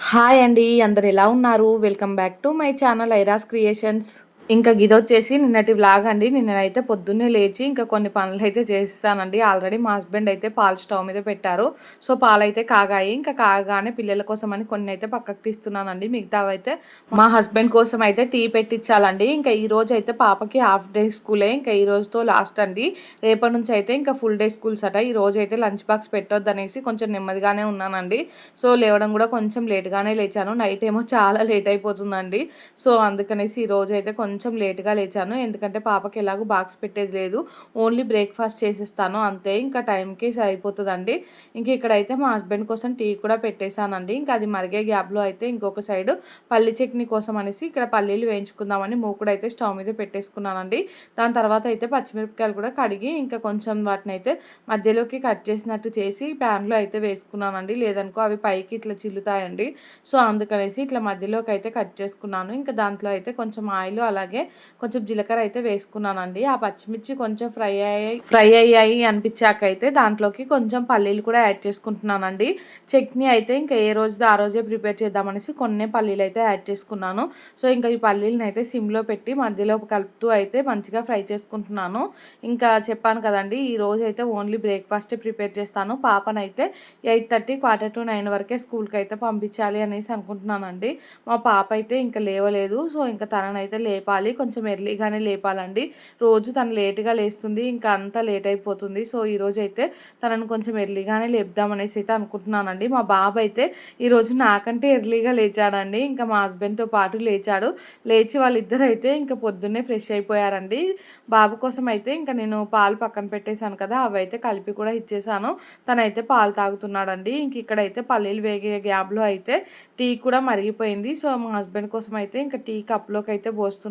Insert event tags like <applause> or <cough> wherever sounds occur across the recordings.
Hi అండి అందరు ఎలా ఉన్నారు? Welcome back to my channel ఐరాస్ creations ఇంకా గిదొచ్చేసి నిన్నటి వ్లాగ్ అండి. నిన్నైతే పొద్దున్నే లేచి ఇంకా కొన్ని పనులు అయితే చేస్తానండి. ఆల్రెడీ మా హస్బెండ్ అయితే పాలు స్టవ్ మీద పెట్టారు. సో పాలు అయితే కాగాయి. ఇంకా కాగానే పిల్లల కోసం అని కొన్ని అయితే పక్కకు తీస్తున్నానండి. మిగతావి అయితే మా హస్బెండ్ కోసం అయితే టీ పెట్టించాలండి ఇంకా ఈ రోజు అయితే పాపకి హాఫ్ డే స్కూలే. ఇంకా ఈ రోజుతో లాస్ట్ అండి. రేపటి నుంచి అయితే ఇంకా ఫుల్ డే స్కూల్స్ అట. ఈ రోజు అయితే లంచ్ బాక్స్ పెట్టొద్దు అనేసి కొంచెం నెమ్మదిగానే ఉన్నానండి. సో లేవడం కూడా కొంచెం లేట్గానే లేచాను. నైట్ ఏమో చాలా లేట్ అయిపోతుందండి. సో అందుకనేసి ఈ రోజు అయితే కొంచెం కొంచెం లేట్గా లేచాను. ఎందుకంటే పాపకి ఎలాగో బాక్స్ పెట్టేది లేదు. ఓన్లీ బ్రేక్ఫాస్ట్ చేసిస్తాను. అంతే ఇంకా టైంకి సరిపోతుందండి. ఇంక ఇక్కడైతే మా హస్బెండ్ కోసం టీ కూడా పెట్టేశానండి. ఇంకా అది మరిగే గ్యాప్లో అయితే ఇంకొక సైడ్ పల్లి చట్నీ కోసం అనేసి ఇక్కడ పల్లీలు వేయించుకుందామని మూకుడు అయితే స్టవ్ మీద పెట్టేసుకున్నానండి. దాని తర్వాత అయితే పచ్చిమిరపకాయలు కూడా కడిగి ఇంకా కొంచెం వాటిని అయితే మధ్యలోకి కట్ చేసినట్టు చేసి ప్యాన్లో అయితే వేసుకున్నానండి. లేదనుకో అవి పైకి ఇట్లా చిల్లుతాయండి. సో అందుకనేసి ఇట్లా మధ్యలోకి అయితే కట్ చేసుకున్నాను. ఇంకా దాంట్లో అయితే కొంచెం ఆయిల్ అలాగే కొంచెం జీలకర్ర అయితే వేసుకున్నానండి. ఆ పచ్చిమిర్చి కొంచెం ఫ్రై అయ్యాయి ఫ్రై అయ్యాయి అనిపించాక అయితే దాంట్లోకి కొంచెం పల్లీలు కూడా యాడ్ చేసుకుంటున్నానండి. చట్నీ అయితే ఇంకా ఏ రోజు ఆ రోజే ప్రిపేర్ చేద్దామనేసి కొన్ని పల్లీలు అయితే యాడ్ చేసుకున్నాను. సో ఇంకా ఈ పల్లీలను అయితే సిమ్లో పెట్టి మధ్యలో కలుపుతూ అయితే మంచిగా ఫ్రై చేసుకుంటున్నాను. ఇంకా చెప్పాను కదండి ఈ రోజు అయితే ఓన్లీ బ్రేక్ఫాస్టే ప్రిపేర్ చేస్తాను. పాపనైతే eight thirty quarter to nine వరకే స్కూల్కి అయితే పంపించాలి అనేసి అనుకుంటున్నానండి. మా పాప అయితే ఇంకా లేవలేదు. సో ఇంకా తననైతే లేపాలి కొంచెం ఎర్లీగానే లేపాలండి. రోజు తను లేట్గా లేస్తుంది ఇంకా అంతా లేట్ అయిపోతుంది సో ఈరోజు అయితే తనను కొంచెం ఎర్లీగానే లేపుదామనేసి అయితే అనుకుంటున్నానండి. మా బాబు అయితే ఈరోజు నాకంటే ఎర్లీగా లేచాడండి. ఇంకా మా హస్బెండ్తో పాటు లేచాడు. లేచి వాళ్ళిద్దరు అయితే ఇంకా పొద్దున్నే ఫ్రెష్ అయిపోయారండి. బాబు కోసం అయితే ఇంకా నేను పాలు పక్కన పెట్టేశాను కదా అవి అయితే కలిపి కూడా ఇచ్చేసాను తనైతే పాలు తాగుతున్నాడండి. ఇంక ఇక్కడైతే పల్లీలు వేగే గ్యాబ్లో అయితే టీ కూడా మరిగిపోయింది. సో మా హస్బెండ్ కోసం అయితే ఇంకా టీ కప్లోకి అయితే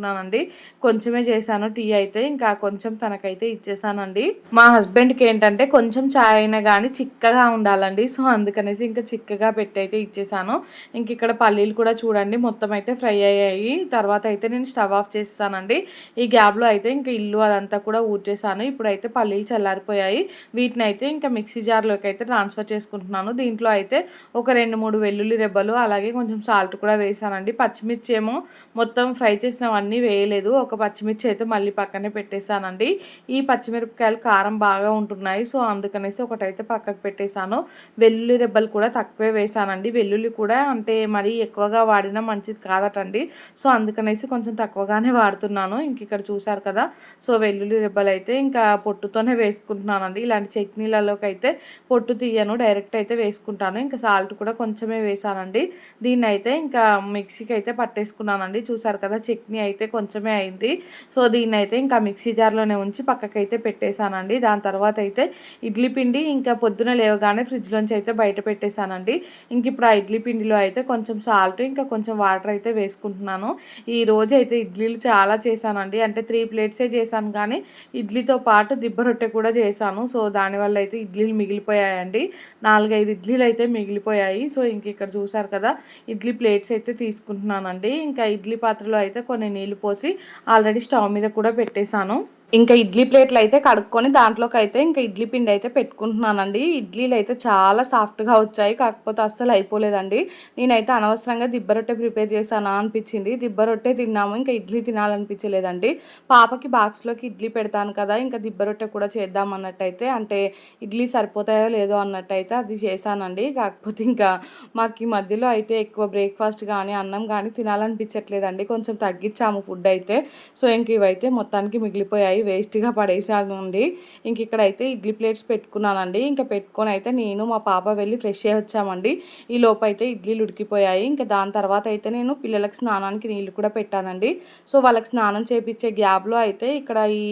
పోస్తున్నానండి కొంచెమే చేశాను టీ అయితే ఇంకా కొంచెం తనకైతే ఇచ్చేసానండి. మా హస్బెండ్కి ఏంటంటే కొంచెం చాయ్ అయినా కానీ చిక్కగా ఉండాలండి. సో అందుకనేసి ఇంకా చిక్కగా పెట్టి అయితే ఇచ్చేసాను. ఇంక ఇక్కడ పల్లీలు కూడా చూడండి మొత్తం అయితే ఫ్రై అయ్యాయి. తర్వాత అయితే నేను స్టవ్ ఆఫ్ చేస్తానండి ఈ గ్యాప్లో అయితే ఇంకా ఇల్లు అదంతా కూడా ఊడ్చేసాను. ఇప్పుడైతే పల్లీలు చల్లారిపోయాయి. వీటిని అయితే ఇంకా మిక్సీ జార్లోకి అయితే ట్రాన్స్ఫర్ చేసుకుంటున్నాను. దీంట్లో అయితే ఒక రెండు మూడు వెల్లుల్లి రెబ్బలు అలాగే కొంచెం సాల్ట్ కూడా వేసానండి. పచ్చిమిర్చి ఏమో మొత్తం ఫ్రై చేసినవన్నీ వేయలేదు. ఒక పచ్చిమిర్చి అయితే మళ్ళీ పక్కనే పెట్టేశానండి. ఈ పచ్చిమిరపకాయలు కారం బాగా ఉంటున్నాయి. సో అందుకనేసి ఒకటైతే పక్కకు పెట్టేశాను. వెల్లుల్లి రెబ్బలు కూడా తక్కువే వేసానండి వెల్లుల్లి కూడా అంటే మరీ ఎక్కువగా వాడినా మంచిది కాదటండి. సో అందుకనేసి కొంచెం తక్కువగానే వాడుతున్నాను. ఇంక ఇక్కడ చూశారు కదా. సో వెల్లుల్లి రెబ్బలు అయితే ఇంకా పొట్టుతోనే వేసుకుంటున్నానండి. ఇలాంటి చట్నీలలోకి అయితే పొట్టు తీయను. డైరెక్ట్ అయితే వేసుకుంటాను. ఇంకా సాల్ట్ కూడా కొంచెమే వేసానండి దీన్ని అయితే ఇంకా మిక్సీకి అయితే పట్టేసుకున్నానండి. చూసారు కదా చట్నీ అయితే కొంచెమే అయింది. సో దీన్ని అయితే ఇంకా మిక్సీ జార్లోనే ఉంచి పక్కకైతే పెట్టేశానండి. దాని తర్వాత అయితే ఇడ్లీ పిండి ఇంకా పొద్దున లేవగానే ఫ్రిడ్జ్లోంచి అయితే బయట పెట్టేశానండి. ఇంక ఇప్పుడు ఆ ఇడ్లీ పిండిలో అయితే కొంచెం సాల్ట్ ఇంకా కొంచెం వాటర్ అయితే వేసుకుంటున్నాను. ఈ రోజు అయితే ఇడ్లీలు చాలా చేశానండి. అంటే త్రీ ప్లేట్సే చేశాను కానీ ఇడ్లీతో పాటు దిబ్బ రొట్టె కూడా చేశాను. సో దానివల్ల అయితే ఇడ్లీలు మిగిలిపోయాయండి. నాలుగైదు ఇడ్లీలు అయితే మిగిలిపోయాయి. సో ఇంక ఇక్కడ చూసారు కదా ఇడ్లీ ప్లేట్స్ అయితే తీసుకుంటున్నానండి. ఇంకా ఇడ్లీ పాత్రలో అయితే కొన్ని నీళ్ళు పోసి ఆల్రెడీ స్టవ్ మీద కూడా పెట్టేశాను. ఇంకా ఇడ్లీ ప్లేట్లు అయితే కడుక్కొని దాంట్లోకి అయితే ఇంకా ఇడ్లీ పిండి అయితే పెట్టుకుంటున్నానండి. ఇడ్లీలు అయితే చాలా సాఫ్ట్గా వచ్చాయి. కాకపోతే అస్సలు అయిపోలేదండి. నేనైతే అనవసరంగా దిబ్బ రొట్టె ప్రిపేర్ చేశానా అనిపించింది. దిబ్బ రొట్టె తిన్నాము. ఇంకా ఇడ్లీ తినాలనిపించలేదండి. పాపకి బాక్స్లోకి ఇడ్లీ పెడతాను కదా ఇంకా దిబ్బ రొట్టె కూడా చేద్దాం అన్నట్టయితే అంటే ఇడ్లీ సరిపోతాయో లేదో అన్నట్టయితే అది చేశానండి. కాకపోతే ఇంకా మాకు ఈ మధ్యలో అయితే ఎక్కువ బ్రేక్ఫాస్ట్ కానీ అన్నం కానీ తినాలనిపించట్లేదండి. కొంచెం తగ్గించాము ఫుడ్ అయితే. సో ఇంక ఇవైతే మొత్తానికి మిగిలిపోయాయి. వేస్ట్గా పడేసాను ఉంది. ఇంక ఇక్కడైతే ఇడ్లీ ప్లేట్స్ పెట్టుకున్నానండి. ఇంకా పెట్టుకొని అయితే నేను మా పాప వెళ్ళి ఫ్రెష్ అయ్యి వచ్చామండి. ఈ లోపు అయితే ఇడ్లీలు ఉడికిపోయాయి. ఇంకా దాని తర్వాత అయితే నేను పిల్లలకి స్నానానికి నీళ్ళు కూడా పెట్టానండి. సో వాళ్ళకి స్నానం చేపించే గ్యాప్లో అయితే ఇక్కడ ఈ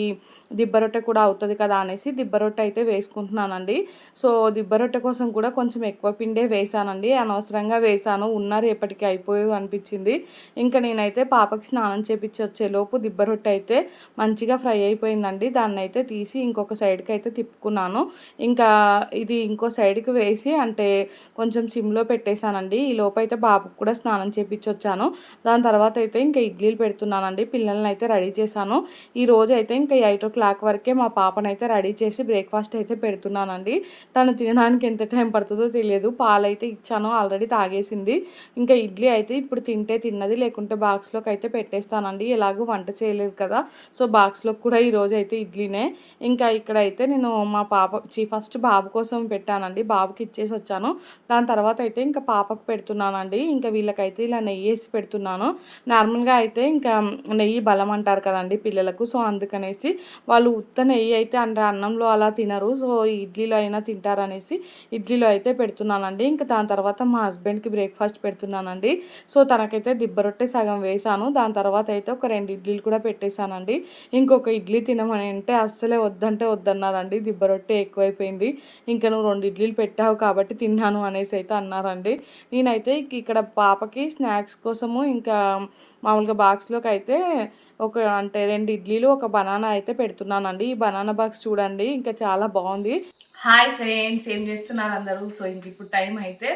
దిబ్బ రొట్టె కూడా అవుతుంది కదా అనేసి దిబ్బ రొట్టె అయితే వేసుకుంటున్నానండి. సో దిబ్బ రొట్టె కోసం కూడా కొంచెం ఎక్కువ పిండే వేసానండి. అనవసరంగా వేసాను. ఉన్న రేపటికి అయిపోయేది అనిపించింది. ఇంకా నేనైతే పాపకి స్నానం చేపించి వచ్చేలోపు దిబ్బ రొట్టె అయితే మంచిగా ఫ్రై అయిపోయి అయిపోయిందండి దాన్ని అయితే తీసి ఇంకొక సైడ్కి అయితే తిప్పుకున్నాను. ఇంకా ఇది ఇంకో సైడ్కి వేసి అంటే కొంచెం సిమ్లో పెట్టేశానండి. ఈ లోపైతే అయితే బాబుకు కూడా స్నానం చేపించి వచ్చాను దాని తర్వాత అయితే ఇంకా ఇడ్లీలు పెడుతున్నానండి. పిల్లల్ని అయితే రెడీ చేశాను. ఈ రోజు అయితే ఇంకా ఎయిట్ ఓ క్లాక్ వరకే మా పాపనైతే అయితే రెడీ చేసి బ్రేక్ఫాస్ట్ అయితే పెడుతున్నానండి. తను తినడానికి ఎంత టైం పడుతుందో తెలియదు. పాలు అయితే ఇచ్చాను. ఆల్రెడీ తాగేసింది. ఇంకా ఇడ్లీ అయితే ఇప్పుడు తింటే తిన్నది. లేకుంటే బాక్స్లోకి అయితే పెట్టేస్తానండి. ఎలాగో వంట చేయలేదు కదా. సో బాక్స్లోకి కూడా ఈరోజు అయితే ఇడ్లీనే. ఇంకా ఇక్కడ అయితే నేను మా పాప ఫస్ట్ బాబు కోసం పెట్టానండి. బాబుకి ఇచ్చేసి వచ్చాను. దాని తర్వాత అయితే ఇంకా పాపకు పెడుతున్నానండి. ఇంకా వీళ్ళకైతే ఇలా నెయ్యి వేసి పెడుతున్నాను. నార్మల్గా అయితే ఇంకా నెయ్యి బలం అంటారు కదండి పిల్లలకు. సో అందుకనేసి వాళ్ళు ఉత్త నెయ్యి అయితే అంటే అన్నంలో అలా తినరు. సో ఇడ్లీలో అయినా తింటారనేసి ఇడ్లీలో అయితే పెడుతున్నానండి. ఇంకా దాని తర్వాత మా హస్బెండ్కి బ్రేక్ఫాస్ట్ పెడుతున్నానండి. సో తనకైతే దిబ్బ రొట్టె సగం వేసాను. దాని తర్వాత అయితే ఒక రెండు ఇడ్లీలు కూడా పెట్టేశానండి. ఇంకొక ఇడ్లీ తినమని అంటే అస్సలే వద్దంటే వద్దన్నారండి. దిబ్బ రొట్టె ఎక్కువైపోయింది. ఇంకా నువ్వు రెండు ఇడ్లీలు పెట్టావు కాబట్టి తిన్నాను అనేసి అయితే అన్నారండి. నేనైతే ఇక్కడ పాపకి స్నాక్స్ కోసము ఇంకా మామూలుగా బాక్స్లోకి అయితే ఒక అంటే రెండు ఇడ్లీలు ఒక బనానా అయితే పెడుతున్నానండి. ఈ బనానా బాక్స్ చూడండి ఇంకా చాలా బాగుంది. హాయ్ ఫ్రెండ్స్ ఏం చేస్తున్నారు అందరూ? సో ఇంక ఇప్పుడు టైం అయితే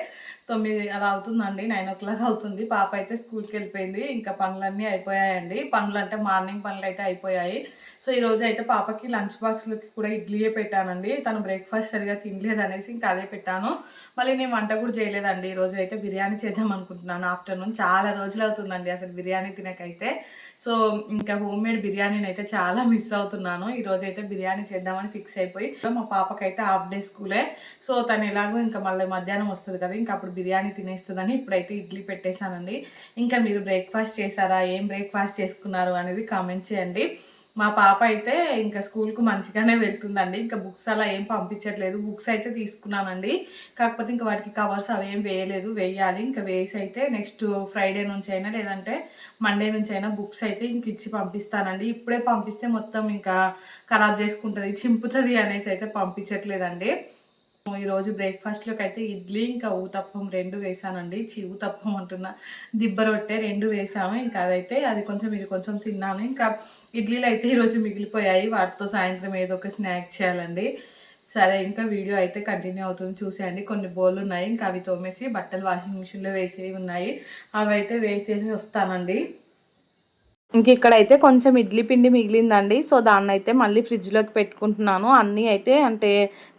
తొమ్మిది అలా అవుతుందండి నైన్ ఓ క్లాక్ అవుతుంది. పాప అయితే స్కూల్కి వెళ్ళిపోయింది ఇంకా పనులన్నీ అయిపోయాయండి. పనులు అంటే మార్నింగ్ పనులు అయితే అయిపోయాయి. సో ఈ రోజు అయితే పాపకి లంచ్ బాక్స్లోకి కూడా ఇడ్లీయే పెట్టానండి. తను బ్రేక్ఫాస్ట్ సరిగా తినలేదు అనేసి ఇంకా అదే పెట్టాను. మళ్ళీ నేను వంట కూడా చేయలేదండి. ఈరోజు అయితే బిర్యానీ చేద్దాం అనుకుంటున్నాను. ఆఫ్టర్నూన్ చాలా రోజులు అవుతుందండి అసలు బిర్యానీ తినకైతే. సో ఇంకా హోమ్ మేడ్ బిర్యానీని అయితే చాలా మిస్ అవుతున్నాను. ఈరోజు అయితే బిర్యానీ చేద్దామని ఫిక్స్ అయిపోయి మా పాపకైతే హాఫ్ డే స్కూలే సో తను ఎలాగో ఇంకా మళ్ళీ మధ్యాహ్నం వస్తుంది కదా ఇంకా అప్పుడు బిర్యానీ తినేస్తుందని ఇప్పుడైతే ఇడ్లీ పెట్టేశానండి. ఇంకా మీరు బ్రేక్ఫాస్ట్ చేశారా? ఏం బ్రేక్ఫాస్ట్ చేసుకున్నారు? అనేది కామెంట్ చేయండి. మా పాప అయితే ఇంకా స్కూల్కు మంచిగానే వెళ్తుందండి. ఇంకా బుక్స్ అలా ఏం పంపించట్లేదు. బుక్స్ అయితే తీసుకున్నానండి. కాకపోతే ఇంకా వాటికి కవర్స్ అవి ఏం వేయలేదు. వేయాలి. ఇంకా వేసి అయితే నెక్స్ట్ ఫ్రైడే నుంచి అయినా లేదంటే మండే నుంచి అయినా బుక్స్ అయితే ఇంక ఇచ్చి పంపిస్తానండి. ఇప్పుడే పంపిస్తే మొత్తం ఇంకా ఖరాబ్ చేసుకుంటుంది చింపుతుంది అనేసి అయితే పంపించట్లేదండి. ఈరోజు బ్రేక్ఫాస్ట్లోకి అయితే ఇడ్లీ ఇంకా ఊతప్పం రెండు వేసానండి. చి ఊతప్పం అంటున్నా. దిబ్బ రొట్టె రెండు వేసాము. ఇంకా అదైతే అది కొంచెం ఇది కొంచెం తిన్నాను. ఇంకా ఇడ్లీలు అయితే ఈరోజు మిగిలిపోయాయి. వాటితో సాయంత్రం ఏదో ఒక స్నాక్ చేయాలండి. సరే ఇంకా వీడియో అయితే కంటిన్యూ అవుతుంది. చూసేయండి. కొన్ని బోళ్ళు ఉన్నాయి. ఇంకా అవి తోమేసి బట్టలు వాషింగ్ మిషన్లో వేసేవి ఉన్నాయి. అవి అయితే వేసేసి వస్తానండి. ఇంక ఇక్కడైతే కొంచెం ఇడ్లీ పిండి మిగిలిందండి. సో దాన్ని అయితే మళ్ళీ ఫ్రిడ్జ్లోకి పెట్టుకుంటున్నాను. అన్నీ అయితే అంటే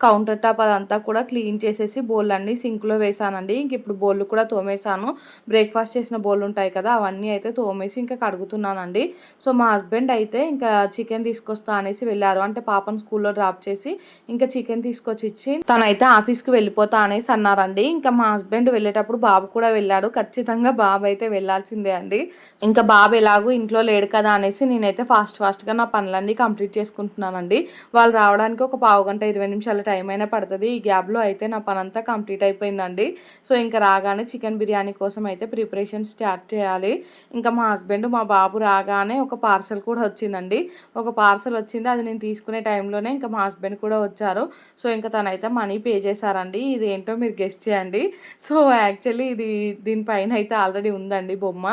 కౌంటర్ టాప్ అదంతా కూడా క్లీన్ చేసేసి బోల్ అన్నీ సింక్లో వేసానండి. ఇంక ఇప్పుడు బోళ్ళు కూడా తోమేశాను బ్రేక్ఫాస్ట్ చేసిన బోళ్ళు ఉంటాయి కదా అవన్నీ అయితే తోమేసి ఇంకా కడుగుతున్నానండి. సో మా హస్బెండ్ అయితే ఇంకా చికెన్ తీసుకొస్తా అనేసి వెళ్ళారు. అంటే పాపను స్కూల్లో డ్రాప్ చేసి ఇంకా చికెన్ తీసుకొచ్చి ఇచ్చి తనైతే ఆఫీస్కి వెళ్ళిపోతా అనేసి అన్నారండి. ఇంకా మా హస్బెండ్ వెళ్ళేటప్పుడు బాబు కూడా వెళ్ళాడు. ఖచ్చితంగా బాబు అయితే వెళ్ళాల్సిందే అండి. ఇంకా బాబు ఎలాగో ఇంట్లో లేడు కదా అనేసి నేనైతే ఫాస్ట్ ఫాస్ట్గా నా పనులన్నీ కంప్లీట్ చేసుకుంటున్నానండి. వాళ్ళు రావడానికి ఒక పావు గంట ఇరవై నిమిషాల టైం అయినా పడుతుంది. ఈ గ్యాప్లో అయితే నా పని అంతా కంప్లీట్ అయిపోయిందండి. సో ఇంకా రాగానే చికెన్ బిర్యానీ కోసం అయితే ప్రిపరేషన్ స్టార్ట్ చేయాలి. ఇంకా మా హస్బెండ్ మా బాబు రాగానే ఒక పార్సల్ కూడా వచ్చిందండి. ఒక పార్సల్ వచ్చింది. అది నేను తీసుకునే టైంలోనే ఇంకా మా హస్బెండ్ కూడా వచ్చారు. సో ఇంకా తనైతే మనీ పే చేశారండి. ఇది ఏంటో మీరు గెస్ట్ చేయండి. సో యాక్చువల్లీ ఇది దీనిపైన అయితే ఆల్రెడీ ఉందండి బొమ్మ.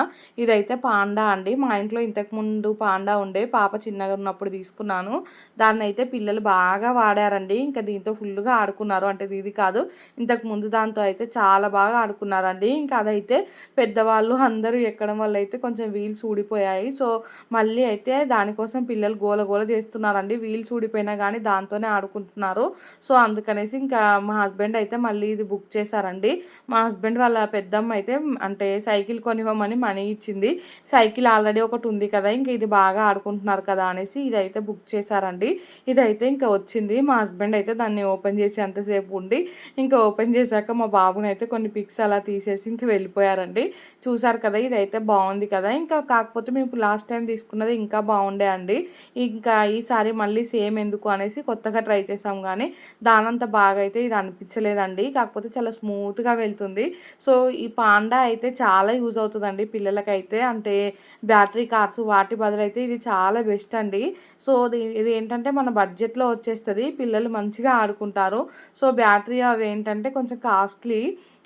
ఇదైతే పాండా అండి. మా ఇంట్లో ఇంతకుముందు పాండా ఉండే పాప చిన్నగా ఉన్నప్పుడు తీసుకున్నాను. దాన్ని అయితే పిల్లలు బాగా వాడారండి. ఇంకా దీంతో ఫుల్గా ఆడుకున్నారు. అంటే ఇది కాదు ఇంతకు ముందు దాంతో అయితే చాలా బాగా ఆడుకున్నారండి. ఇంకా అదైతే పెద్దవాళ్ళు అందరూ ఎక్కడం వల్ల అయితే కొంచెం వీల్స్ ఊడిపోయాయి సో మళ్ళీ అయితే దానికోసం పిల్లలు గోల గోల చేస్తున్నారండి. వీల్స్ ఊడిపోయినా కానీ దాంతోనే ఆడుకుంటున్నారు. సో అందుకనేసి ఇంకా మా హస్బెండ్ అయితే మళ్ళీ ఇది బుక్ చేశారండి. మా హస్బెండ్ వాళ్ళ పెద్దమ్మ అయితే అంటే సైకిల్ కొనివ్వమని మనీ ఇచ్చింది. సైకిల్ ఆల్రెడీ ఒక టూ ఉంది కదా ఇంకా ఇది బాగా ఆడుకుంటున్నారు కదా అనేసి ఇదైతే బుక్ చేశారండి. ఇదైతే ఇంకా వచ్చింది. మా హస్బెండ్ అయితే దాన్ని ఓపెన్ చేసి అంతసేపు ఉండి ఇంకా ఓపెన్ చేశాక మా బాబుని అయితే కొన్ని పిక్స్ అలా తీసేసి ఇంకా వెళ్ళిపోయారండి. చూసారు కదా ఇదైతే బాగుంది కదా. ఇంకా కాకపోతే మేము లాస్ట్ టైం తీసుకున్నది ఇంకా బాగుండే అండి. ఇంకా ఈసారి మళ్ళీ సేమ్ ఎందుకు అనేసి కొత్తగా ట్రై చేసాం కానీ దానంత బాగా అయితే ఇది అనిపించలేదండి. కాకపోతే చాలా స్మూత్గా వెళ్తుంది. సో ఈ పాండా అయితే చాలా యూజ్ అవుతుందండి పిల్లలకైతే. అంటే బ్యాటరీ కార్స్. వాటి బదులైతే ఇది చాలా బెస్ట్ అండి. సో ఇది ఏంటంటే మన బడ్జెట్లో వచ్చేస్తుంది. పిల్లలు మంచిగా ఆడుకుంటారు. సో బ్యాటరీ అవి ఏంటంటే కొంచెం కాస్ట్లీ.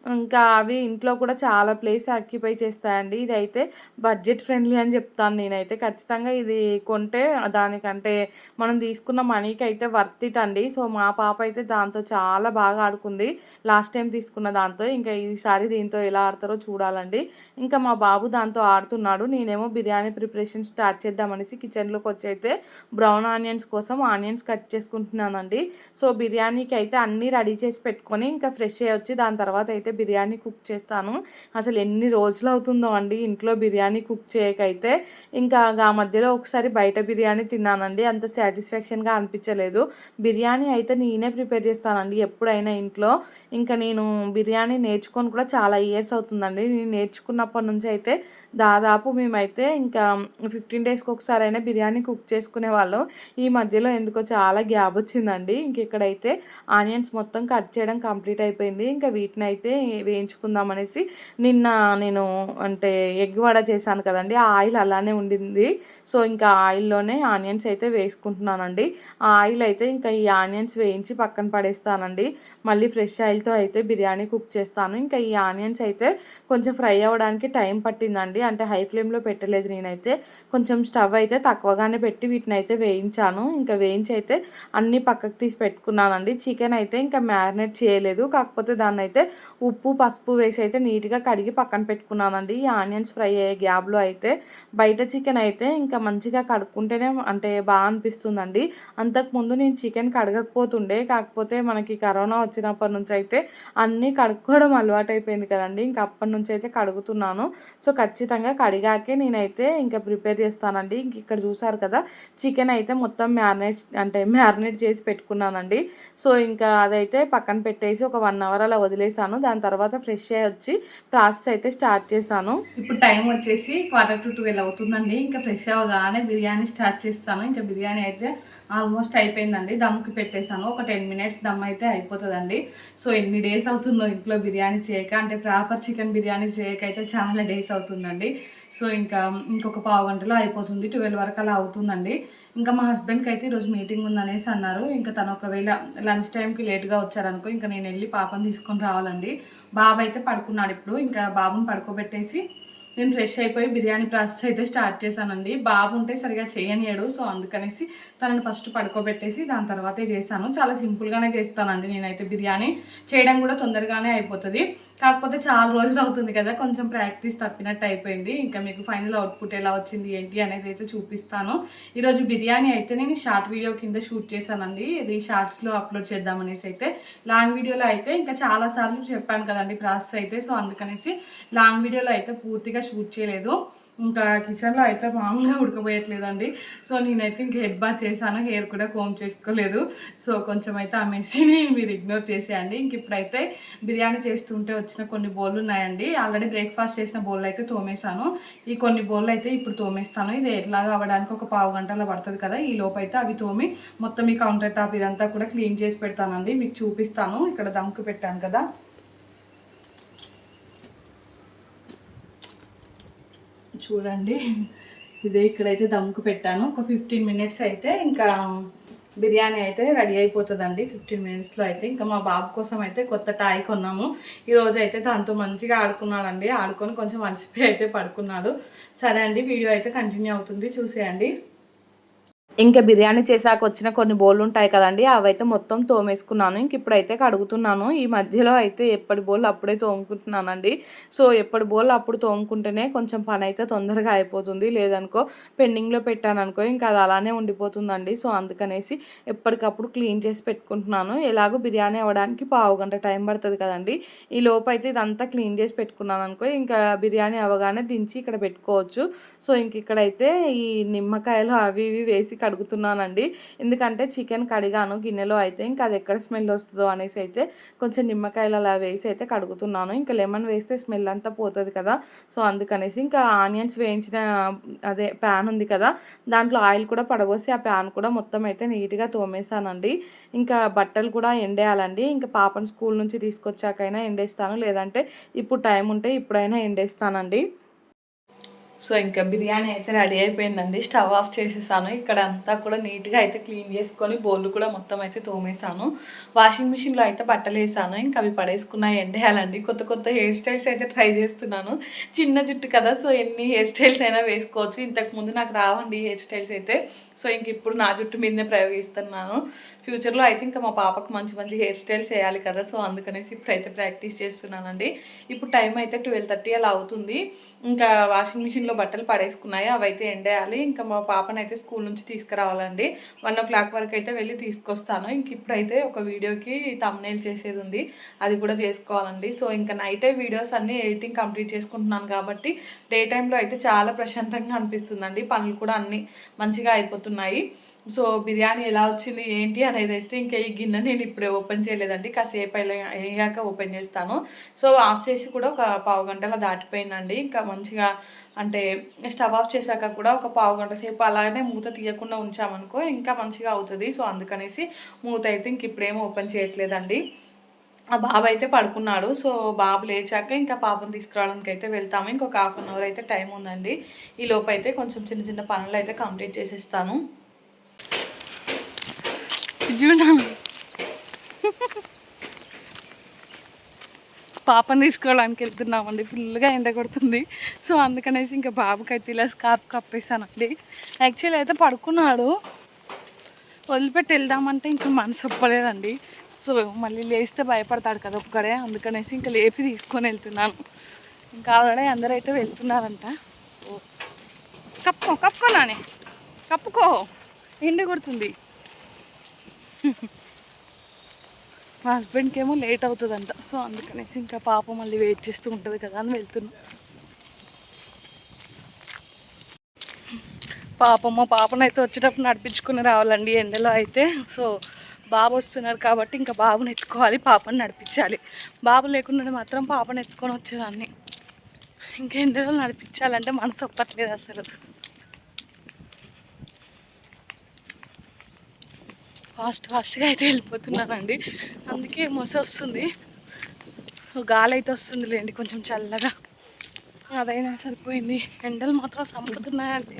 ఇంకా అవి ఇంట్లో కూడా చాలా ప్లేస్ ఆక్యుపై చేస్తాయండి. ఇదైతే బడ్జెట్ ఫ్రెండ్లీ అని చెప్తాను నేనైతే. ఖచ్చితంగా ఇది కొంటే దానికంటే మనం తీసుకున్న మనీకి అయితే వర్త్ ఇట్ అండి. సో మా పాప అయితే దాంతో చాలా బాగా ఆడుకుంది. లాస్ట్ టైం తీసుకున్న దాంతో. ఇంకా ఈసారి దీంతో ఎలా ఆడతారో చూడాలండి. ఇంకా మా బాబు దాంతో ఆడుతున్నాడు. నేనేమో బిర్యానీ ప్రిపరేషన్ స్టార్ట్ చేద్దామనేసి కిచెన్లోకి వచ్చి అయితే బ్రౌన్ ఆనియన్స్ కోసం ఆనియన్స్ కట్ చేసుకుంటున్నానండి. సో బిర్యానీకి అయితే అన్నీ రెడీ చేసి పెట్టుకొని ఇంకా ఫ్రెష్ అయ్యి వచ్చి దాని తర్వాత అయితే బిర్యానీ కుక్ చేస్తాను. అసలు ఎన్ని రోజులు అవుతుందో అండి ఇంట్లో బిర్యానీ కుక్ చేయకైతే. ఇంకా ఆ మధ్యలో ఒకసారి బయట బిర్యానీ తిన్నానండి. అంత సాటిస్ఫాక్షన్గా అనిపించలేదు. బిర్యానీ అయితే నేనే ప్రిపేర్ చేస్తానండి ఎప్పుడైనా ఇంట్లో. ఇంకా నేను బిర్యానీ నేర్చుకొని కూడా చాలా ఇయర్స్ అవుతుందండి. నేను నేర్చుకున్నప్పటి నుంచి అయితే దాదాపు మేమైతే ఇంకా ఫిఫ్టీన్ డేస్కి ఒకసారి అయినా బిర్యానీ కుక్ చేసుకునే వాళ్ళం. ఈ మధ్యలో ఎందుకో చాలా గ్యాప్ వచ్చిందండి. ఇంక ఇక్కడైతే ఆనియన్స్ మొత్తం కట్ చేయడం కంప్లీట్ అయిపోయింది. ఇంకా వీటిని అయితే వేయించుకుందాం అనేసి నిన్న నేను అంటే ఎగ్ వడ చేశాను కదండి ఆ ఆయిల్ అలానే ఉండింది. సో ఇంకా ఆయిల్లోనే ఆనియన్స్ అయితే వేసుకుంటున్నానండి. ఆ ఆయిల్ అయితే ఇంకా ఈ ఆనియన్స్ వేయించి పక్కన పడేస్తానండి. మళ్ళీ ఫ్రెష్ ఆయిల్తో అయితే బిర్యానీ కుక్ చేస్తాను. ఇంకా ఈ ఆనియన్స్ అయితే కొంచెం ఫ్రై అవ్వడానికి టైం పట్టిందండి. అంటే హై ఫ్లేమ్లో పెట్టలేదు నేనైతే. కొంచెం స్టవ్ అయితే తక్కువగానే పెట్టి వీటిని అయితే వేయించాను. ఇంకా వేయించి అయితే అన్నీ పక్కకు తీసి పెట్టుకున్నానండి. చికెన్ అయితే ఇంకా మ్యారినేట్ చేయలేదు. కాకపోతే దాన్ని అయితే ఉప్పు పసుపు వేసి అయితే నీట్గా కడిగి పక్కన పెట్టుకున్నానండి. ఈ ఆనియన్స్ ఫ్రై అయ్యే గ్యాబ్లో అయితే బయట చికెన్ అయితే ఇంకా మంచిగా కడుక్కుంటేనే అంటే బాగా అనిపిస్తుందండి. అంతకుముందు నేను చికెన్ కడగకపోతుండే కాకపోతే మనకి కరోనా వచ్చినప్పటి నుంచి అయితే అన్నీ కడుక్కోవడం అలవాటు అయిపోయింది కదండి. ఇంకా అప్పటి నుంచి అయితే కడుగుతున్నాను. సో ఖచ్చితంగా కడిగాకే నేనైతే ఇంకా ప్రిపేర్ చేస్తానండి. ఇంక ఇక్కడ చూసారు కదా చికెన్ అయితే మొత్తం మ్యారినేట్ అంటే మ్యారినేట్ చేసి పెట్టుకున్నానండి. సో ఇంకా అదైతే పక్కన పెట్టేసి ఒక వన్ అవర్ అలా వదిలేసాను. దాని తర్వాత ఫ్రెష్ అయ్యి వచ్చి ప్రాసెస్ అయితే స్టార్ట్ చేశాను. ఇప్పుడు టైం వచ్చేసి క్వార్టర్ టు ట్వెల్వ్ అవుతుందండి. ఇంకా ఫ్రెష్ అవగానే బిర్యానీ స్టార్ట్ చేస్తాను. ఇంకా బిర్యానీ అయితే ఆల్మోస్ట్ అయిపోయిందండి. దమ్కి పెట్టేశాను. ఒక టెన్ మినిట్స్ దమ్ అయితే అయిపోతుందండి. సో ఎన్ని డేస్ అవుతుందో ఇంట్లో బిర్యానీ చేయక అంటే ప్రాపర్ చికెన్ బిర్యానీ చేయక అయితే చాలా డేస్ అవుతుందండి. సో ఇంకా ఇంకొక పావు గంటలో అయిపోతుంది. ట్వెల్వ్ వరకు అలా అవుతుందండి. ఇంకా మా హస్బెండ్కి అయితే ఈరోజు మీటింగ్ ఉందనేసి అన్నారు. ఇంకా తను ఒకవేళ లంచ్ టైంకి లేట్గా వచ్చారనుకో ఇంకా నేను వెళ్ళి పాపను తీసుకొని రావాలండి. బాబు అయితే పడుకున్నాడు ఇప్పుడు. ఇంకా బాబుని పడుకోబెట్టేసి నేను ఫ్రెష్ అయిపోయి బిర్యానీ ప్రాసెస్ అయితే స్టార్ట్ చేశానండి. బాబు ఉంటే సరిగా చేయనియాడు. సో అందుకనేసి తనని ఫస్ట్ పడుకోబెట్టేసి దాని తర్వాతే చేశాను. చాలా సింపుల్గానే చేస్తానండి నేనైతే బిర్యానీ. చేయడం కూడా తొందరగానే అయిపోతుంది. కాకపోతే చాలా రోజులు అవుతుంది కదా కొంచెం ప్రాక్టీస్ తప్పినట్టు అయిపోయింది. ఇంకా మీకు ఫైనల్ అవుట్పుట్ ఎలా వచ్చింది ఏంటి అనేది అయితే చూపిస్తాను. ఈరోజు బిర్యానీ అయితే నేను షార్ట్ వీడియో కింద షూట్ చేశానండి. ఇది షార్ట్స్లో అప్లోడ్ చేద్దామనేసి అయితే లాంగ్ వీడియోలో అయితే ఇంకా చాలాసార్లు చెప్పాను కదండి ప్రాసెస్ అయితే. సో అందుకనేసి లాంగ్ వీడియోలో అయితే పూర్తిగా షూట్ చేయలేదు. ఇంకా కిచెన్లో అయితే మామూలుగా ఉడకపోయట్లేదండి సో నేనైతే ఇంక హెడ్ బాత్ చేశాను. హెయిర్ కూడా కోమ్ చేసుకోలేదు. సో కొంచెం అయితే ఆ మెస్సీని <laughs> మీరు ఇగ్నోర్ చేసేయండి. ఇంక ఇప్పుడైతే బిర్యానీ చేస్తుంటే వచ్చిన కొన్ని బౌళ్ళు ఉన్నాయండి. ఆల్రెడీ బ్రేక్ఫాస్ట్ చేసిన బౌల్ అయితే తోమేశాను. ఈ కొన్ని బౌళ్ళు అయితే ఇప్పుడు తోమేస్తాను. ఇది ఎట్లాగా అవ్వడానికి ఒక పావు గంటలో పడుతుంది కదా. ఈ లోపైతే అవి తోమి మొత్తం ఈ కౌంటర్ టాప్ ఇదంతా కూడా క్లీన్ చేసి పెడతానండి. మీకు చూపిస్తాను. ఇక్కడ దమ్కు పెట్టాను కదా. చూడండి. ఇదే ఇక్కడైతే దమ్కు పెట్టాను. ఒక ఫిఫ్టీన్ మినిట్స్ అయితే ఇంకా బిర్యానీ అయితే రెడీ అయిపోతుందండి. ఫిఫ్టీన్ మినిట్స్లో అయితే ఇంకా మా బాబు కోసం అయితే కొత్త టాయ్ కొన్నాము. ఈరోజు అయితే దాంతో మంచిగా ఆడుకున్నాడండి. ఆడుకొని కొంచెం అలసిపోయి అయితే పడుకున్నాడు. సరే అండి వీడియో అయితే కంటిన్యూ అవుతుంది. చూసేయండి. ఇంకా బిర్యానీ చేశాక వచ్చిన కొన్ని బోళ్ళు ఉంటాయి కదండి అవైతే మొత్తం తోమేసుకున్నాను. ఇంక ఇప్పుడైతే కడుగుతున్నాను. ఈ మధ్యలో అయితే ఎప్పటి బోళ్ళు అప్పుడే తోముకుంటున్నానండి. సో ఎప్పటి బోళ్ళు అప్పుడు తోముకుంటేనే కొంచెం పని అయితే తొందరగా అయిపోతుంది. లేదనుకో పెండింగ్లో పెట్టాను అనుకో ఇంకా అది అలానే ఉండిపోతుందండి. సో అందుకనేసి ఎప్పటికప్పుడు క్లీన్ చేసి పెట్టుకుంటున్నాను. ఎలాగో బిర్యానీ అవ్వడానికి పావు గంట టైం పడుతుంది కదండి. ఈ లోపు అయితే ఇదంతా క్లీన్ చేసి పెట్టుకున్నాను అనుకో ఇంకా బిర్యానీ అవ్వగానే దించి ఇక్కడ పెట్టుకోవచ్చు. సో ఇంక ఇక్కడైతే ఈ నిమ్మకాయలు అవి ఇవి వేసి కడుగుతున్నానండి. ఎందుకంటే చికెన్ కడిగాను గిన్నెలో అయితే ఇంకా అది ఎక్కడ స్మెల్ వస్తుందో అనేసి అయితే కొంచెం నిమ్మకాయలు అలా వేసి అయితే కడుగుతున్నాను. ఇంకా లెమన్ వేస్తే స్మెల్ అంతా పోతుంది కదా. సో అందుకనేసి ఇంకా ఆనియన్స్ వేయించిన అదే ప్యాన్ ఉంది కదా. దాంట్లో ఆయిల్ కూడా పడబోసి ఆ ప్యాన్ కూడా మొత్తం అయితే నీట్గా తోమేసానండి ఇంకా బట్టలు కూడా ఎండేయాలండి. ఇంకా పాపను స్కూల్ నుంచి తీసుకొచ్చాకైనా ఎండేస్తాను. లేదంటే ఇప్పుడు టైం ఉంటే ఇప్పుడైనా ఎండేస్తానండి. సో ఇంకా బిర్యానీ అయితే రెడీ అయిపోయిందండి. స్టవ్ ఆఫ్ చేసేసాను. ఇక్కడ అంతా కూడా నీట్గా అయితే క్లీన్ చేసుకొని బౌల్ కూడా మొత్తం అయితే తోమేశాను వాషింగ్ మిషన్లో అయితే బట్టలు వేసాను. ఇంకా అవి పడేసుకున్నాయి ఎండేయాలండి కొత్త కొత్త హెయిర్ స్టైల్స్ అయితే ట్రై చేస్తున్నాను. చిన్న జుట్టు కదా సో ఎన్ని హెయిర్ స్టైల్స్ అయినా వేసుకోవచ్చు. ఇంతకు ముందు నాకు రావండి హెయిర్ స్టైల్స్ అయితే. సో ఇంక ఇప్పుడు నా జుట్టు మీదనే ప్రయోగిస్తున్నాను. ఫ్యూచర్లో అయితే ఇంకా మా పాపకు మంచి మంచి హెయిర్ స్టైల్స్ వేయాలి కదా సో అందుకనేసి ఇప్పుడైతే ప్రాక్టీస్ చేస్తున్నానండి. ఇప్పుడు టైం అయితే ట్వెల్వ్ థర్టీ అలా అవుతుంది. ఇంకా వాషింగ్ మిషన్లో బట్టలు పడేసుకున్నాయి అవి అయితే ఎండేయాలి. ఇంకా మా పాపను అయితే స్కూల్ నుంచి తీసుకురావాలండి. వన్ ఓ క్లాక్ వరకు అయితే వెళ్ళి తీసుకొస్తాను. ఇంక ఇప్పుడైతే ఒక వీడియోకి తమ్నేల్ చేసేది ఉంది. అది కూడా చేసుకోవాలండి. సో ఇంకా నైటే వీడియోస్ అన్నీ ఎడిటింగ్ కంప్లీట్ చేసుకుంటున్నాను కాబట్టి డే టైంలో అయితే చాలా ప్రశాంతంగా అనిపిస్తుందండి. పనులు కూడా అన్నీ మంచిగా అయిపోతున్నాయి. సో బిర్యానీ ఎలా వచ్చింది ఏంటి అనేది అయితే ఇంకా ఈ గిన్నె నేను ఇప్పుడే ఓపెన్ చేయలేదండి. కాసేపు అయ్యాక ఓపెన్ చేస్తాను. సో ఆఫ్ చేసి కూడా ఒక పావు గంటలో దాటిపోయిందండి. ఇంకా మంచిగా అంటే స్టవ్ ఆఫ్ చేశాక కూడా ఒక పావు గంట సేపు అలాగనే మూత తీయకుండా ఉంచామనుకో ఇంకా మంచిగా అవుతుంది. సో అందుకనేసి మూత అయితే ఇంక ఇప్పుడేం ఓపెన్ చేయట్లేదండి. ఆ బాబు అయితే పడుకున్నాడు. సో బాబు లేచాక ఇంకా పాపను తీసుకురావడానికి అయితే వెళ్తాము. ఇంకొక హాఫ్ అన్ అవర్ అయితే టైం ఉందండి. ఈ లోపు అయితే కొంచెం చిన్న చిన్న పనులు అయితే కంప్లీట్ చేసేస్తాను. చూడండి పాపని తీసుకోవడానికి వెళ్తున్నామండి. ఫుల్గా ఎండ కొడుతుంది. సో అందుకనేసి ఇంకా బాబుకి అయితే ఇలా స్కార్ప్ కప్పేసానండి యాక్చువల్లీ అయితే పడుకున్నాడు. వదిలిపెట్టి వెళ్దామంటే ఇంకా మనసు ఒప్పలేదండి. సో మళ్ళీ లేస్తే భయపడతాడు కదా ఒక్కడే. అందుకనేసి ఇంకా లేపి తీసుకొని వెళ్తున్నాను. ఇంకా ఆల్రెడీ అందరూ అయితే వెళ్తున్నారంట. సో కప్పుకో కప్పుకో నానే. కప్పుకో. ఎండ కొడుతుంది. మా హస్బెండ్కి ఏమో లేట్ అవుతుందంట. సో అందుకనేసి ఇంకా పాప మళ్ళీ వెయిట్ చేస్తూ ఉంటుంది కదా అని వెళ్తున్నా. పాపమ్మ పాపనైతే వచ్చేటప్పుడు నడిపించుకుని రావాలండి ఎండలో అయితే. సో బాబు వస్తున్నారు కాబట్టి ఇంకా బాబుని ఎత్తుకోవాలి పాపని నడిపించాలి. బాబు లేకుండా మాత్రం పాపను ఎత్తుకొని వచ్చేదాన్ని. ఇంకా ఎండలో నడిపించాలంటే మనసు ఒప్పట్లేదు అసలు. ఫాస్ట్ ఫాస్ట్గా అయితే వెళ్ళిపోతున్నానండి. అందుకే మొస వస్తుంది. గాలి అయితే వస్తుంది లేండి కొంచెం చల్లగా. అదైనా సరిపోయింది. ఎండలు మాత్రం చంపుతున్నాయండి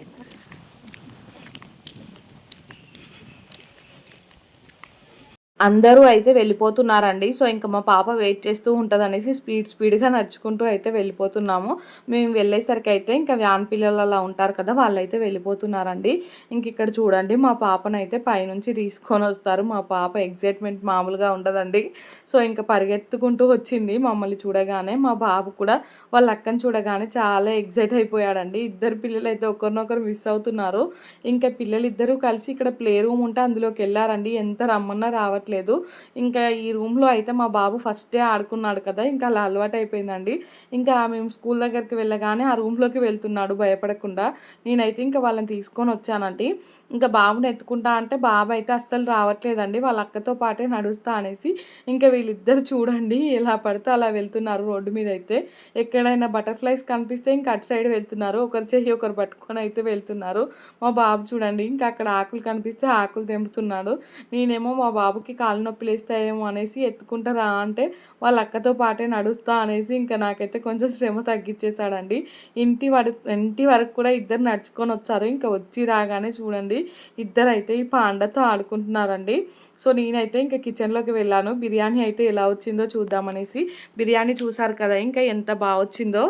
అందరూ అయితే వెళ్ళిపోతున్నారండి. సో ఇంకా మా పాప వెయిట్ చేస్తూ ఉంటుంది అనేసి స్పీడ్ స్పీడ్గా నడుచుకుంటూ అయితే వెళ్ళిపోతున్నాము. మేము వెళ్ళేసరికి అయితే ఇంకా వ్యాన్ పిల్లలు అలా ఉంటారు కదా వాళ్ళైతే వెళ్ళిపోతున్నారండి. ఇంక ఇక్కడ చూడండి మా పాపను అయితే పైనుంచి తీసుకొని వస్తారు. మా పాప ఎగ్జైట్మెంట్ మామూలుగా ఉండదండి. సో ఇంకా పరిగెత్తుకుంటూ వచ్చింది మమ్మల్ని చూడగానే. మా బాబు కూడా వాళ్ళ అక్కని చూడగానే చాలా ఎగ్జైట్ అయిపోయాడండి. ఇద్దరు పిల్లలు అయితే ఒకరినొకరు మిస్ అవుతున్నారు. ఇంకా పిల్లలు ఇద్దరు కలిసి ఇక్కడ ప్లే రూమ్ ఉంటే అందులోకి వెళ్ళారండి. ఎంత రమ్మన్నా రావట్లేదు. రావట్లేదు ఇంకా ఈ రూమ్లో అయితే మా బాబు ఫస్ట్ డే ఆడుకున్నాడు కదా ఇంకా అలా అలవాటు అయిపోయిందండి ఇంకా మేము స్కూల్ దగ్గరికి వెళ్ళగానే ఆ రూమ్లోకి వెళ్తున్నాడు భయపడకుండా. నేనైతే ఇంకా వాళ్ళని తీసుకొని వచ్చానండి. ఇంకా బాబుని ఎత్తుకుంటా అంటే బాబు అయితే అస్సలు రావట్లేదండి. వాళ్ళ అక్కతో పాటే నడుస్తా అనేసి ఇంకా వీళ్ళిద్దరు చూడండి ఎలా పడితే అలా వెళ్తున్నారు రోడ్డు మీద అయితే. ఎక్కడైనా బటర్ఫ్లైస్ కనిపిస్తే ఇంకా అటు సైడ్ వెళ్తున్నారు. ఒకరు చెయ్యి ఒకరు పట్టుకొని అయితే వెళ్తున్నారు. మా బాబు చూడండి ఇంకా అక్కడ ఆకులు కనిపిస్తే ఆకులు తెంపుతున్నాడు. నేనేమో మా బాబుకి కాలు నొప్పి లేస్తాయేమో అనేసి ఎత్తుకుంటా రా అంటే వాళ్ళ అక్కతో పాటే నడుస్తా అనేసి ఇంకా నాకైతే కొంచెం శ్రమ తగ్గించేశాడండి ఇంటి వరకు ఇంటి వరకు కూడా ఇద్దరు నడుచుకొని వచ్చారు. ఇంకా వచ్చి రాగానే చూడండి ఇద్దరైతే ఈ పాండతో ఆడుకుంటున్నారండి. సో నేనైతే ఇంకా కిచెన్లోకి వెళ్ళాను. బిర్యానీ అయితే ఎలా వచ్చిందో చూద్దామనేసి. బిర్యానీ చూసారు కదా ఇంకా ఎంత బాగా వచ్చిందో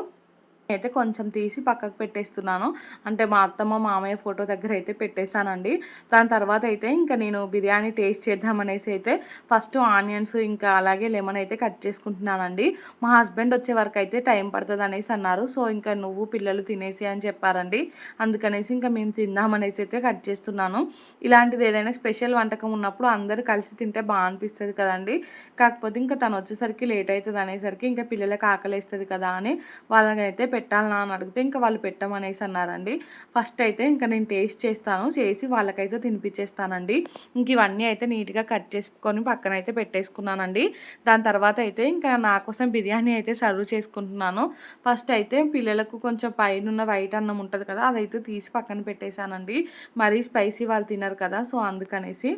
అయితే కొంచెం తీసి పక్కకు పెట్టేస్తున్నాను. అంటే మా అత్తమ్మ మామయ్య ఫోటో దగ్గర అయితే పెట్టేశానండి. దాని తర్వాత అయితే ఇంకా నేను బిర్యానీ టేస్ట్ చేద్దామనేసి అయితే ఫస్ట్ ఆనియన్స్ ఇంకా అలాగే లెమన్ అయితే కట్ చేసుకుంటున్నానండి. మా హస్బెండ్ వచ్చే వరకు అయితే టైం పడుతుంది అనేసి అన్నారు. సో ఇంకా నువ్వు పిల్లలు తినేసి అని చెప్పారండి. అందుకనేసి ఇంకా మేము తిందామనేసి అయితే కట్ చేస్తున్నాను. ఇలాంటిది ఏదైనా స్పెషల్ వంటకం ఉన్నప్పుడు అందరూ కలిసి తింటే బాగా అనిపిస్తుంది కదండి. కాకపోతే ఇంకా తను వచ్చేసరికి లేట్ అవుతుంది అనేసరికి ఇంకా పిల్లలకి ఆకలిస్తుంది కదా అని వాళ్ళకైతే పెట్టాలనా అని అడిగితే ఇంకా వాళ్ళు పెట్టమనేసి అన్నారండి. ఫస్ట్ అయితే ఇంకా నేను టేస్ట్ చేస్తాను చేసి వాళ్ళకైతే తినిపించేస్తానండి ఇంక ఇవన్నీ అయితే నీట్గా కట్ చేసుకొని పక్కన అయితే పెట్టేసుకున్నానండి. దాని తర్వాత అయితే ఇంకా నా కోసం బిర్యానీ అయితే సర్వ్ చేసుకుంటున్నాను. ఫస్ట్ అయితే పిల్లలకు కొంచెం పైన వైట్ అన్నం ఉంటుంది కదా అదైతే తీసి పక్కన పెట్టేశానండి. మరీ స్పైసీ వాళ్ళు తినరు కదా సో అందుకనేసి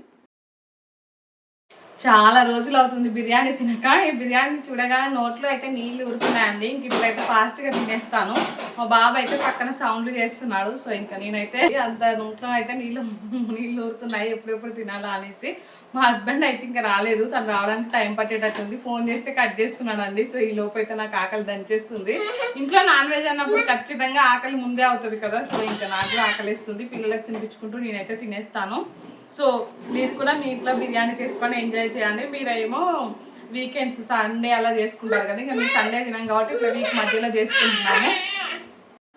చాలా రోజులు అవుతుంది బిర్యానీ తినక. ఈ బిర్యానీ చూడగానే నోట్లో అయితే నీళ్ళు ఉరుకున్నాయండి ఇంక ఇప్పుడైతే ఫాస్ట్గా తినేస్తాను. మా బాబు అయితే పక్కన సౌండ్ చేస్తున్నాడు. సో ఇంకా నేనైతే అంత నోట్లో అయితే నీళ్ళు <laughs> నీళ్ళు ఊరుతున్నాయి. ఎప్పుడెప్పుడు తినాలా అనేసి మా హస్బెండ్ అయితే ఇంకా రాలేదు. తను రావడానికి టైం పట్టేటట్టుంది ఫోన్ చేస్తే కట్ చేస్తున్నాడండి. సో ఈ లోపు అయితే నాకు ఆకలి దంచేస్తుంది. ఇంట్లో నాన్ వెజ్ అన్నప్పుడు ఖచ్చితంగా ఆకలి ముందే అవుతుంది కదా. సో ఇంకా నాకు ఆకలిస్తుంది పిల్లలకు తినిపించుకుంటూ నేనైతే తినేస్తాను. సో మీరు కూడా మీ ఇంట్లో బిర్యానీ చేసుకొని ఎంజాయ్ చేయండి. మీరేమో వీకెండ్స్ సండే అలా చేసుకుంటారు కదా ఇంకా మేము సండే తినాం కాబట్టి ఇట్లా వీక్ మధ్యలో చేసుకుంటున్నాము.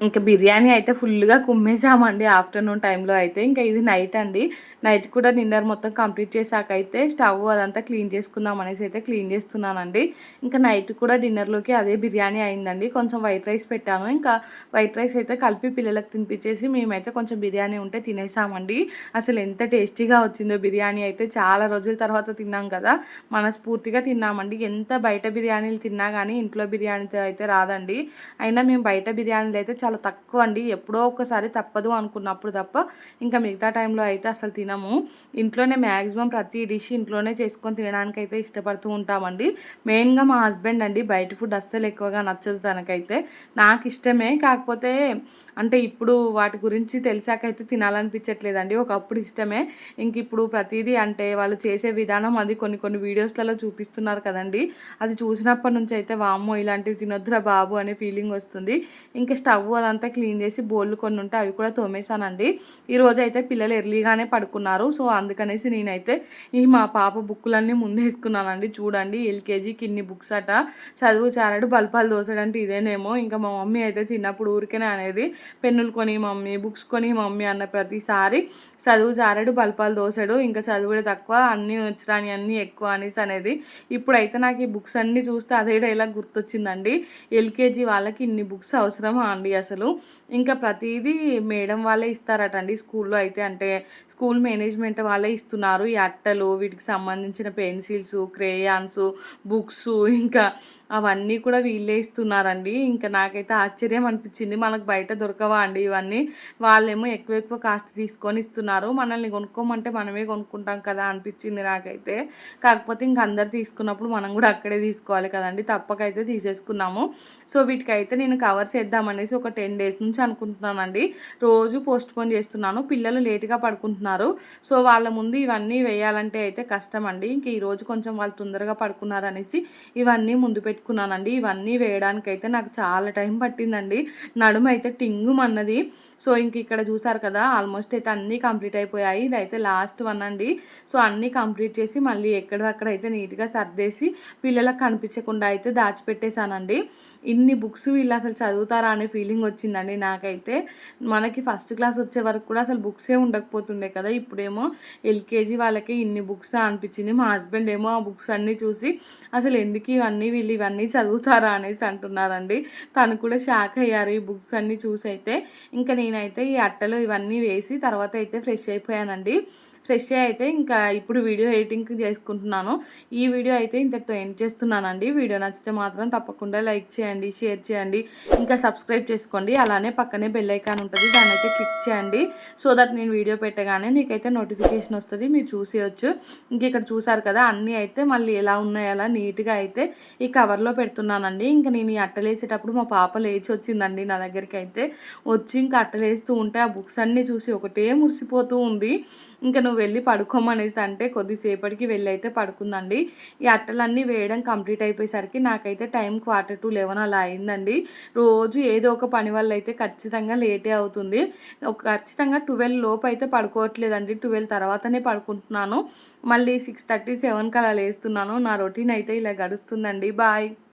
ఇంకా బిర్యానీ అయితే ఫుల్గా కుమ్మేసామండి ఆఫ్టర్నూన్ టైంలో అయితే. ఇంకా ఇది నైట్ అండి. నైట్ కూడా డిన్నర్ మొత్తం కంప్లీట్ చేశాక అయితే స్టవ్ అదంతా క్లీన్ చేసుకుందాం అనేసి అయితే క్లీన్ చేస్తున్నానండి. ఇంకా నైట్ కూడా డిన్నర్లోకి అదే బిర్యానీ అయిందండి. కొంచెం వైట్ రైస్ పెట్టాను. ఇంకా వైట్ రైస్ అయితే కలిపి పిల్లలకు తినిపించేసి మేమైతే కొంచెం బిర్యానీ ఉంటే తినేసామండి. అసలు ఎంత టేస్టీగా వచ్చిందో బిర్యానీ అయితే చాలా రోజుల తర్వాత తిన్నాం కదా. మనస్ఫూర్తిగా తిన్నామండి. ఎంత బయట బిర్యానీలు తిన్నా కానీ ఇంట్లో బిర్యానీతో అయితే రాదండి. అయినా మేము బయట బిర్యానీలు అయితే చాలా తక్కువ అండి. ఎప్పుడో ఒకసారి తప్పదు అనుకున్నప్పుడు తప్ప ఇంకా మిగతా టైంలో అయితే అసలు తినము. ఇంట్లోనే మ్యాక్సిమం ప్రతి డిష్ ఇంట్లోనే చేసుకొని తినడానికి అయితే ఇష్టపడుతూ ఉంటామండి. మెయిన్గా మా హస్బెండ్ అండి బయట ఫుడ్ అస్సలు ఎక్కువగా నచ్చదు తనకైతే. నాకు ఇష్టమే కాకపోతే అంటే ఇప్పుడు వాటి గురించి తెలిసాకైతే తినాలనిపించట్లేదండి. ఒకప్పుడు ఇష్టమే. ఇంక ఇప్పుడు ప్రతిదీ అంటే వాళ్ళు చేసే విధానం అది కొన్ని కొన్ని వీడియోస్లలో చూపిస్తున్నారు కదండి. అది చూసినప్పటి నుంచి అయితే వామ్మో ఇలాంటివి తినొద్దురా బాబు అనే ఫీలింగ్ వస్తుంది. ఇంకా స్టవ్ అదంతా క్లీన్ చేసి బోళ్ళు కొన్ని ఉంటే అవి కూడా తోమేశానండి. ఈరోజు అయితే పిల్లలు ఎర్లీగానే పడుకున్నారు. సో అందుకనేసి నేనైతే ఈ మా పాప బుక్కులన్నీ ముందేసుకున్నానండి చూడండి ఎల్కేజీకి ఇన్ని బుక్స్ అట చదువు చారాడు బల్పాలు దోసడంటే ఇదేనేమో. ఇంకా మా మమ్మీ అయితే చిన్నప్పుడు ఊరికేనే అనేది పెన్నులు కొని మమ్మీ బుక్స్ కొని మమ్మీ అన్న ప్రతిసారి చదువు చారాడు బల్పాలు దోసాడు. ఇంకా చదువుడే తక్కువ అన్నీ వచ్చిరాని అన్నీ ఎక్కువ అనేసి అనేది ఇప్పుడైతే నాకు ఈ బుక్స్ అన్నీ చూస్తే అదే డైలాగ్ గుర్తొచ్చిందండి. ఎల్కేజీ వాళ్ళకి ఇన్ని బుక్స్ అవసరమా అండి అసలు? అసలు. ఇంకా ప్రతిదీ మేడం వాళ్ళే ఇస్తారట అండి స్కూల్లో అయితే. అంటే స్కూల్ మేనేజ్మెంట్ వాళ్ళే ఇస్తున్నారు. ఈ అట్టలు వీటికి సంబంధించిన పెన్సిల్స్ క్రేయాన్స్ బుక్స్ ఇంకా అవన్నీ కూడా వీళ్ళే ఇస్తున్నారండి. ఇంకా నాకైతే ఆశ్చర్యం అనిపించింది. మనకు బయట దొరకవా అండి ఇవన్నీ? వాళ్ళేమో ఎక్కువ ఎక్కువ కాస్ట్ తీసుకొని ఇస్తున్నారు. మనల్ని కొనుక్కోమంటే మనమే కొనుక్కుంటాం కదా అనిపించింది నాకైతే. కాకపోతే ఇంక అందరు తీసుకున్నప్పుడు మనం కూడా అక్కడే తీసుకోవాలి కదండి. తప్పకైతే తీసేసుకున్నాము. సో వీటికైతే నేను కవర్స్ వేద్దామనేసి ఒక టెన్ డేస్ నుంచి అనుకుంటున్నానండి. రోజు పోస్ట్ పోన్ చేస్తున్నాను. పిల్లలు లేట్గా పడుకుంటున్నారు. సో వాళ్ళ ముందు ఇవన్నీ వేయాలంటే అయితే కష్టం అండి ఇంక ఈరోజు కొంచెం వాళ్ళు తొందరగా పడుకున్నారనేసి ఇవన్నీ ముందు పెట్టుకున్నానండి. ఇవన్నీ వేయడానికైతే నాకు చాలా టైం పట్టిందండి. నడుము అయితే టింగుమన్నది సో ఇంక ఇక్కడ చూసారు కదా ఆల్మోస్ట్ అయితే అన్నీ కంప్లీట్ అయిపోయాయి. ఇదైతే లాస్ట్ వన్ అండి. సో అన్నీ కంప్లీట్ చేసి మళ్ళీ ఎక్కడక్కడ అయితే నీట్గా సర్దేసి పిల్లలకు కనిపించకుండా అయితే దాచిపెట్టేశానండి. ఇన్ని బుక్స్ వీళ్ళు అసలు చదువుతారా అనే ఫీలింగ్ వచ్చిందండి నాకైతే. మనకి ఫస్ట్ క్లాస్ వచ్చే వరకు కూడా అసలు బుక్సే ఉండకపోతుండే కదా. ఇప్పుడేమో ఎల్కేజీ వాళ్ళకి ఇన్ని బుక్స్ అనిపించింది. మా హస్బెండ్ ఏమో ఆ బుక్స్ అన్నీ చూసి అసలు ఎందుకు ఇవన్నీ వీళ్ళు ఇవన్నీ చదువుతారా అనేసి అంటున్నారండి. తను కూడా షాక్ అయ్యారు ఈ బుక్స్ అన్నీ చూసి అయితే ఇంకా నేనైతే ఈ అట్టలు ఇవన్నీ వేసి తర్వాత అయితే ఫ్రెష్ అయిపోయానండి. ఫ్రెష్ అయితే ఇంకా ఇప్పుడు వీడియో ఎడిటింగ్ చేసుకుంటున్నాను. ఈ వీడియో అయితే ఇంతటితో ఎండ్ చేస్తున్నానండి. వీడియో నచ్చితే మాత్రం తప్పకుండా లైక్ చేయండి షేర్ చేయండి ఇంకా సబ్స్క్రైబ్ చేసుకోండి. అలానే పక్కనే బెల్ ఐకాన్ ఉంటుంది దాన్ని అయితే క్లిక్ చేయండి. సో దట్ నేను వీడియో పెట్టగానే మీకైతే నోటిఫికేషన్ వస్తుంది మీరు చూసేయచ్చు. ఇంక ఇక్కడ చూసారు కదా అన్నీ అయితే మళ్ళీ ఎలా ఉన్నాయో అలా నీట్గా అయితే ఈ కవర్లో పెడుతున్నానండి. ఇంకా నేను ఈ అట్టలేసేటప్పుడు మా పాప లేచి వచ్చిందండి నా దగ్గరికి అయితే. వచ్చి ఇంకా అట్టలేస్తూ ఉంటే ఆ బుక్స్ అన్నీ చూసి ఒకటే మురిసిపోతూ ఉంది. ఇంకా నువ్వు వెళ్ళి పడుకోమనేసి అంటే కొద్దిసేపటికి వెళ్ళి అయితే పడుకుందండి. ఈ అట్టలన్నీ వేయడం కంప్లీట్ అయిపోయేసరికి నాకైతే టైం క్వార్టర్ టు లెవెన్ అలా అయిందండి. రోజు ఏదో ఒక పని వల్ల అయితే ఖచ్చితంగా లేటే అవుతుంది. ఒక ఖచ్చితంగా ట్వెల్వ్ లోపు అయితే పడుకోవట్లేదండి. ట్వెల్వ్ తర్వాతనే పడుకుంటున్నాను. మళ్ళీ సిక్స్ థర్టీ సెవెన్కి అలా లేస్తున్నాను. నా రొటీన్ అయితే ఇలా గడుస్తుందండి. బాయ్.